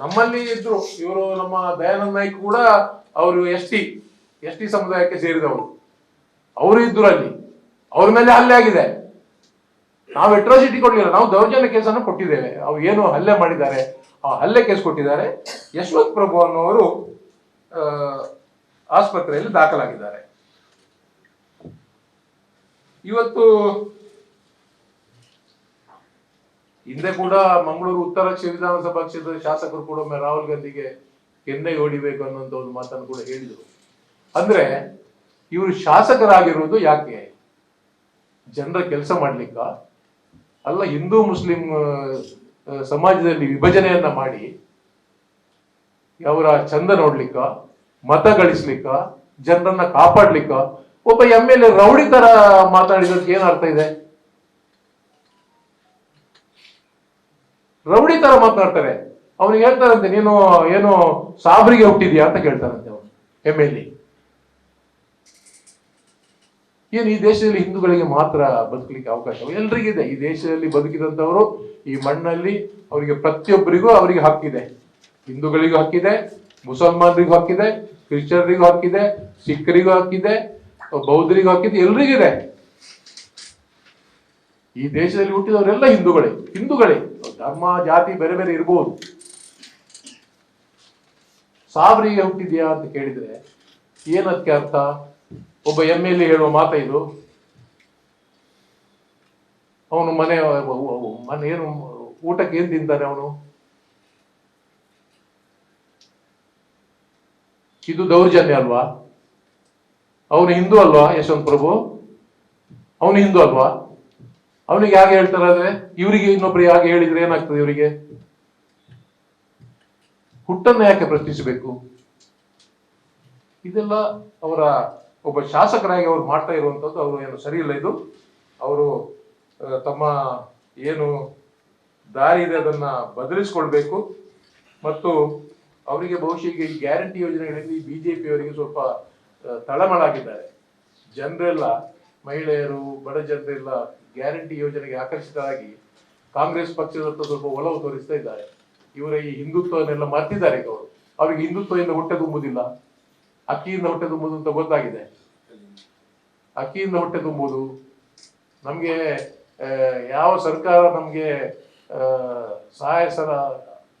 ನಮ್ಮಲ್ಲಿ ಇದ್ರು, ಇವರು ನಮ್ಮ ದಯಾನಂದ ನಾಯ್ಕ ಕೂಡ ಅವರು ಎಸ್ ಟಿ ಎಸ್ ಟಿ ಸಮುದಾಯಕ್ಕೆ ಸೇರಿದವರು. ಅವರು ಇದ್ರು ಅಲ್ಲಿ. ಅವ್ರ ಮೇಲೆ ಹಲ್ಲೆ ಆಗಿದೆ. ನಾವು ಎಟ್ರೋಸಿಟಿ ಕೊಡಲಿಲ್ಲ. ನಾವು ದೌರ್ಜನ್ಯ ಕೇಸನ್ನು ಕೊಟ್ಟಿದ್ದೇವೆ. ಅವ್ರು ಏನು ಹಲ್ಲೆ ಮಾಡಿದ್ದಾರೆ, ಆ ಹಲ್ಲೆ ಕೇಸ್ ಕೊಟ್ಟಿದ್ದಾರೆ. ಯಶವಂತ್ ಪ್ರಭು ಅನ್ನೋರು ಆಸ್ಪತ್ರೆಯಲ್ಲಿ ದಾಖಲಾಗಿದ್ದಾರೆ. ಇವತ್ತು ಹಿಂದೆ ಕೂಡ ಮಂಗಳೂರು ಉತ್ತರ ಕ್ಷೇತ್ರ ವಿಧಾನಸಭಾ ಕ್ಷೇತ್ರದ ಶಾಸಕರು ಕೂಡ ಒಮ್ಮೆ ರಾಹುಲ್ ಗಾಂಧಿಗೆ ಕೆನ್ನೆ ಹೊಡಿಬೇಕು ಅನ್ನುವಂತ ಒಂದು ಮಾತನ್ನು ಕೂಡ ಹೇಳಿದರು. ಅಂದ್ರೆ ಇವರು ಶಾಸಕರಾಗಿರುವುದು ಯಾಕೆ? ಜನರ ಕೆಲಸ ಮಾಡ್ಲಿಕ್ಕ? ಅಲ್ಲ, ಹಿಂದೂ ಮುಸ್ಲಿಂ ಸಮಾಜದಲ್ಲಿ ವಿಭಜನೆಯನ್ನ ಮಾಡಿ ಅವರ ಚಂದ ನೋಡ್ಲಿಕ್ಕ, ಮತ ಗಳಿಸ್ಲಿಕ್ಕ, ಜನರನ್ನ ಕಾಪಾಡ್ಲಿಕ್ಕ, ಒಬ್ಬ ಎಂ ಎಲ್ ಎ ರೌಡಿ ತರ ಮಾತಾಡಿದಕ್ಕೆ ಏನ್ ಅರ್ಥ ಇದೆ? ರೌಡಿ ತರ ಮಾತನಾಡ್ತಾರೆ ಅವನಿಗೆ ಹೇಳ್ತಾರಂತೆ, ನೀನು ಏನು ಸಾಬ್ರಿಗೆ ಹುಟ್ಟಿದ್ಯಾ? ಅಂತ ಕೇಳ್ತಾರಂತೆ ಅವನು ಎಂ ಎಲ್ ಏನು ಈ ದೇಶದಲ್ಲಿ ಹಿಂದೂಗಳಿಗೆ ಮಾತ್ರ ಬದುಕಲಿಕ್ಕೆ ಅವಕಾಶ? ಎಲ್ರಿಗಿದೆ ಈ ದೇಶದಲ್ಲಿ ಬದುಕಿದಂಥವರು, ಈ ಮಣ್ಣಲ್ಲಿ ಅವರಿಗೆ ಪ್ರತಿಯೊಬ್ಬರಿಗೂ ಅವರಿಗೆ ಹಕ್ಕಿದೆ ಹಿಂದೂಗಳಿಗೂ ಹಕ್ಕಿದೆ ಮುಸಲ್ಮಾನರಿಗೂ ಹಕ್ಕಿದೆ ಕ್ರಿಶ್ಚಿಯನ್ರಿಗೂ ಹಕ್ಕಿದೆ ಸಿಖ್ರಿಗೂ ಹಕ್ಕಿದೆ ಬೌದ್ಧರಿಗೂ ಹಕ್ಕಿದೆ ಎಲ್ರಿಗಿದೆ ಈ ದೇಶದಲ್ಲಿ ಹುಟ್ಟಿದವರೆಲ್ಲ ಹಿಂದೂಗಳೇ ಹಿಂದೂಗಳೇ. ಧರ್ಮ ಜಾತಿ ಬೇರೆ ಬೇರೆ ಇರಬಹುದು ಸಾವ್ರಿಗೆ ಹುಟ್ಟಿದ್ಯಾ ಅಂತ ಕೇಳಿದ್ರೆ ಏನದಕ್ಕೆ ಅರ್ಥ? ಒಬ್ಬ ಎಂ ಎಲ್ ಎ ಹೇಳುವ ಮಾತ ಇದು. ಅವನು ಮನೆ ಮನೆ ಏನು, ಊಟಕ್ಕೆ ಏನ್ ತಿಂತಾನೆ ಅವನು? ಇದು ದೌರ್ಜನ್ಯ ಅಲ್ವಾ? ಅವನು ಹಿಂದೂ ಅಲ್ವಾ ಯಶವಂತ ಪ್ರಭು ಅವನು ಹಿಂದೂ ಅಲ್ವಾ? ಅವನಿಗೆ ಯಾಕೆ ಹೇಳ್ತಾರೆ ಇವರಿಗೆ ಇನ್ನೊಬ್ರು ಹಾಗೆ ಹೇಳಿದ್ರೆ ಏನಾಗ್ತದೆ ಇವರಿಗೆ? ಹುಟ್ಟನ್ನು ಯಾಕೆ ಪ್ರಶ್ನಿಸಬೇಕು? ಇದೆಲ್ಲ ಅವರ ಒಬ್ಬ ಶಾಸಕರಾಗಿ ಅವರು ಮಾಡ್ತಾ ಇರುವಂತದ್ದು ಅವರು ಏನು ಸರಿಯಿಲ್ಲ ಇದು. ಅವರು ತಮ್ಮ ಏನು ದಾರಿ ಇದೆ ಅದನ್ನ ಬದಲಿಸ್ಕೊಳ್ಬೇಕು. ಮತ್ತು ಅವರಿಗೆ ಬಹುಶಃ ಈ ಗ್ಯಾರಂಟಿ ಯೋಜನೆಗಳಲ್ಲಿ ಬಿಜೆಪಿ ಅವರಿಗೆ ಸ್ವಲ್ಪ ತಳಮಳಾಗಿದ್ದಾರೆ. ಜನರೆಲ್ಲ, ಮಹಿಳೆಯರು, ಬಡ ಜನರೆಲ್ಲ ಗ್ಯಾರಂಟಿ ಯೋಜನೆಗೆ ಆಕರ್ಷಿತರಾಗಿ ಕಾಂಗ್ರೆಸ್ ಪಕ್ಷದತ್ತ ಸ್ವಲ್ಪ ಒಲವು ತೋರಿಸ್ತಾ ಇದ್ದಾರೆ. ಇವರ ಈ ಹಿಂದುತ್ವವನ್ನೆಲ್ಲ ಮರ್ತಿದ್ದಾರೆ ಅವರು ಅವ್ರಿಗೆ ಹಿಂದುತ್ವದಿಂದ ಹೊಟ್ಟೆ ತುಂಬುದಿಲ್ಲ. ಅಕ್ಕಿಯಿಂದ ಹೊಟ್ಟೆ ತುಂಬುದು ಅಂತ ಗೊತ್ತಾಗಿದೆ. ಅಕ್ಕಿಯಿಂದ ಹೊಟ್ಟೆ ತುಂಬುದು ನಮಗೆ ಯಾವ ಸರ್ಕಾರ ನಮಗೆ ಸಹಾಯ ಸರ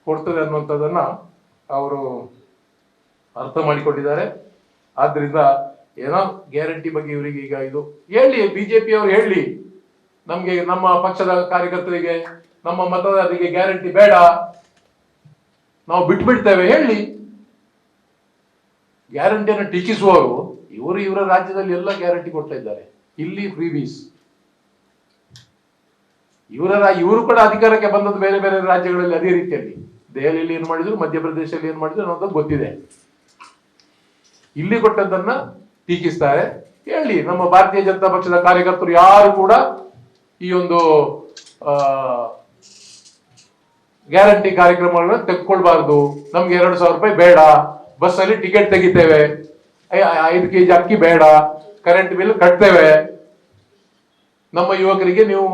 ಕೊಡ್ತದೆ ಅನ್ನುವಂಥದ್ದನ್ನ ಅವರು ಅರ್ಥ ಮಾಡಿಕೊಂಡಿದ್ದಾರೆ. ಆದ್ರಿಂದ ಏನೋ ಗ್ಯಾರಂಟಿ ಬಗ್ಗೆ ಇವರಿಗೆ ಈಗ ಇದು ಹೇಳಿ ಬಿಜೆಪಿ ಅವರು ಹೇಳಿ. ನಮ್ಗೆ ನಮ್ಮ ಪಕ್ಷದ ಕಾರ್ಯಕರ್ತರಿಗೆ, ನಮ್ಮ ಮತದಾರರಿಗೆ ಗ್ಯಾರಂಟಿ ಬೇಡ. ನಾವು ಬಿಟ್ಬಿಡ್ತೇವೆ ಹೇಳಿ. ಗ್ಯಾರಂಟಿಯನ್ನು ಟೀಕಿಸುವವರು, ಇವರು ಇವರ ರಾಜ್ಯದಲ್ಲಿ ಎಲ್ಲ ಗ್ಯಾರಂಟಿ ಕೊಡ್ತಾ ಇದ್ದಾರೆ. ಇಲ್ಲಿ ಫ್ರೀಬೀಸ್ ಇವರ ಇವರು ಕೂಡ ಅಧಿಕಾರಕ್ಕೆ ಬಂದದ್ದು ಬೇರೆ ಬೇರೆ ರಾಜ್ಯಗಳಲ್ಲಿ ಅದೇ ರೀತಿಯಲ್ಲಿ. ದೆಹಲಿಯಲ್ಲಿ ಏನ್ ಮಾಡಿದ್ರು, ಮಧ್ಯಪ್ರದೇಶದಲ್ಲಿ ಏನ್ ಮಾಡಿದ್ರು ಅನ್ನೋದು ಗೊತ್ತಿದೆ. ಇಲ್ಲಿ ಕೊಟ್ಟದ್ದನ್ನ ಟೀಕಿಸ್ತಾರೆ. ಹೇಳಿ, ನಮ್ಮ ಭಾರತೀಯ ಜನತಾ ಪಕ್ಷದ ಕಾರ್ಯಕರ್ತರು ಯಾರು ಕೂಡ ಈ ಒಂದು ಗ್ಯಾರಂಟಿ ಕಾರ್ಯಕ್ರಮಗಳನ್ನ ತೆಗೆದುಕೊಳ್ಬಾರ್ದು ನಮ್ಗೆ ಎರಡು ಸಾವಿರ ರೂಪಾಯಿ ಬೇಡ. ಬಸ್ ಅಲ್ಲಿ ಟಿಕೆಟ್ ತೆಗಿತೇವೆ. ಐದು ಕೆ ಜಿ ಅಕ್ಕಿ ಬೇಡ. ಕರೆಂಟ್ ಬಿಲ್ ಕಟ್ತೇವೆ. ನಮ್ಮ ಯುವಕರಿಗೆ ನೀವು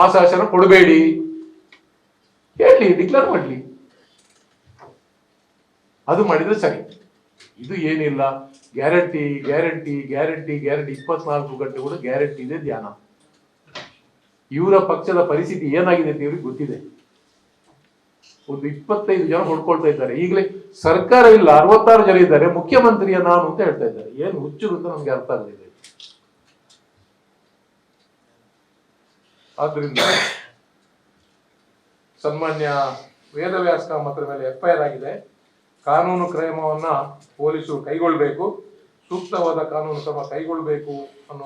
ಮಾಸಾಶನ ಕೊಡಬೇಡಿ. ಹೇಳಿ ಡಿಕ್ಲೇರ್ ಮಾಡ್ಲಿ. ಅದು ಮಾಡಿದ್ರೆ ಸರಿ. ಇದು ಏನಿಲ್ಲ. ಗ್ಯಾರಂಟಿ ಗ್ಯಾರಂಟಿ ಗ್ಯಾರಂಟಿ ಗ್ಯಾರಂಟಿ ಇಪ್ಪತ್ನಾಲ್ಕು ಗಂಟೆ ಕೂಡ ಗ್ಯಾರಂಟಿ ಇದೆ ಧ್ಯಾನ. ಇವರ ಪಕ್ಷದ ಪರಿಸ್ಥಿತಿ ಏನಾಗಿದೆ ಅಂತ ಇವ್ರಿಗೆ ಗೊತ್ತಿದೆ. ಒಂದು ಇಪ್ಪತ್ತೈದು ಜನ ಹೊಡ್ಕೊಳ್ತಾ ಇದ್ದಾರೆ. ಈಗಲೇ ಸರ್ಕಾರ ಇಲ್ಲ, ಅರವತ್ತಾರು ಜನ ಇದ್ದಾರೆ, ಮುಖ್ಯಮಂತ್ರಿಯ ನಾನು ಅಂತ ಹೇಳ್ತಾ ಇದ್ದಾರೆ. ಏನು ಹುಚ್ಚು ಅಂತ ನಮ್ಗೆ ಅರ್ಥ ಆಗಲಿದೆ ಆದ್ರಿಂದ ಸನ್ಮಾನ್ಯ ವೇದವ್ಯಾಸ ಮಾತ್ರ ಮೇಲೆ ಎಫ್ಐಆರ್ ಆಗಿದೆ. ಕಾನೂನು ಕ್ರಮವನ್ನ ಪೊಲೀಸರು ಕೈಗೊಳ್ಬೇಕು. ಸೂಕ್ತವಾದ ಕಾನೂನು ಕ್ರಮ ಕೈಗೊಳ್ಬೇಕು ಅನ್ನೋ